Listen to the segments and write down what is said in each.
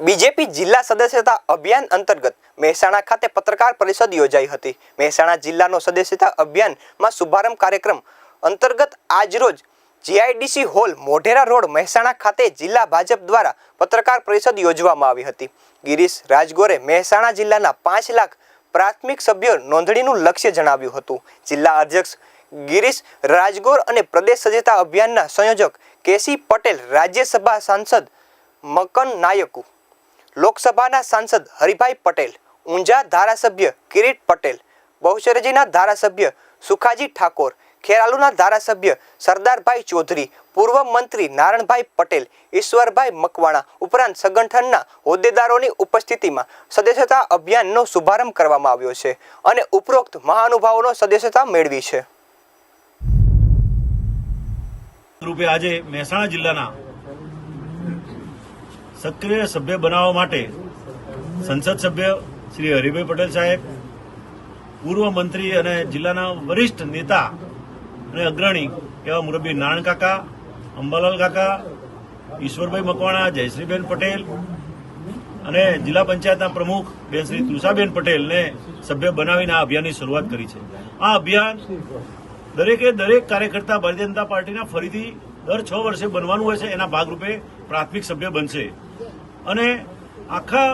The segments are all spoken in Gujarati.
બીજેપી જિલ્લા સદસ્યતા અભિયાન અંતર્ગત મહેસાણા ખાતે પત્રકાર પરિષદ યોજાઈ હતી. મહેસાણા જિલ્લાનો સદસ્યતા અભિયાનમાં શુભારંભ કાર્યક્રમ અંતર્ગત આજરોજ GIDC hall, Modhera road, Mahesana ખાતે જિલ્લા ભાજપ દ્વારા પત્રકાર પરિષદ યોજવામાં આવી હતી. ગિરીશ રાજગોરે મહેસાણા જિલ્લાના પાંચ લાખ પ્રાથમિક સભ્યો નોંધણીનું લક્ષ્ય જણાવ્યું હતું. જિલ્લા અધ્યક્ષ ગિરીશ રાજગોર અને પ્રદેશ સજ્જતા અભિયાનના સંયોજક કેસી પટેલ, રાજ્યસભા સાંસદ મકન નાયકુ લોકસભાના સાંસદ હરિભાઈ પટેલ, ઊંઝા ધારાસભ્ય કિરીટ પટેલ, બહુચરજીના ધારાસભ્ય સુખાજી ઠાકોર, ખેરાલુના ધારાસભ્ય સરદારભાઈ ચૌધરી, પૂર્વ મંત્રી નારણભાઈ પટેલ, ઈશ્વરભાઈ મકવાણા ઉપરાંત સંગઠનના હોદ્દેદારોની ઉપસ્થિતિમાં સદસ્યતા અભિયાનનો શુભારંભ કરવામાં આવ્યો છે અને ઉપરોક્ત મહાનુભાવોનો સદસ્યતા મેળવી છે. રૂપે આજે મહેસાણા જિલ્લાના સક્રિય સભ્ય બનાવવા માટે સંસદ સભ્ય શ્રી હરિભાઈ પટેલ સાહેબ, પૂર્વ મંત્રી અને જિલ્લાના વરિષ્ઠ નેતા અને અગ્રણી એવા મુરબી નાણકાકા કાકા, અંબાલાલ કાકા, ઈશ્વરભાઈ મકવાણા, જયશ્રીબેન પટેલ અને જિલ્લા પંચાયતના પ્રમુખ બેન શ્રી તુષાબેન પટેલને સભ્ય બનાવીને આ અભિયાનની શરૂઆત કરી છે. આ અભિયાન દરેકે દરેક કાર્યકર્તા ભારતીય જનતા પાર્ટીના ફરીથી દર છ વર્ષે બનવાનું હોય છે. એના ભાગરૂપે પ્રાથમિક સભ્ય બનશે. અને આખા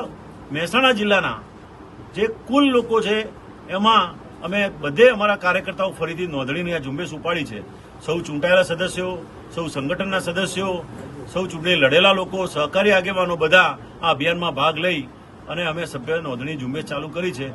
મહેસાણા જિલ્લાના જે કુલ લોકો છે, એમાં અમે બધે અમારા કાર્યકર્તાઓ ફરીથી નોંધણીની આ ઝુંબેશ ઉપાડી છે. સૌ ચૂંટાયેલા સદસ્યો, સૌ સંગઠનના સદસ્યો, સૌ ચૂંટણી લડેલા લોકો, સહકારી આગેવાનો બધા આ અભિયાનમાં ભાગ લઈ અને અમે સભ્ય નોંધણી ઝુંબેશ ચાલુ કરી છે.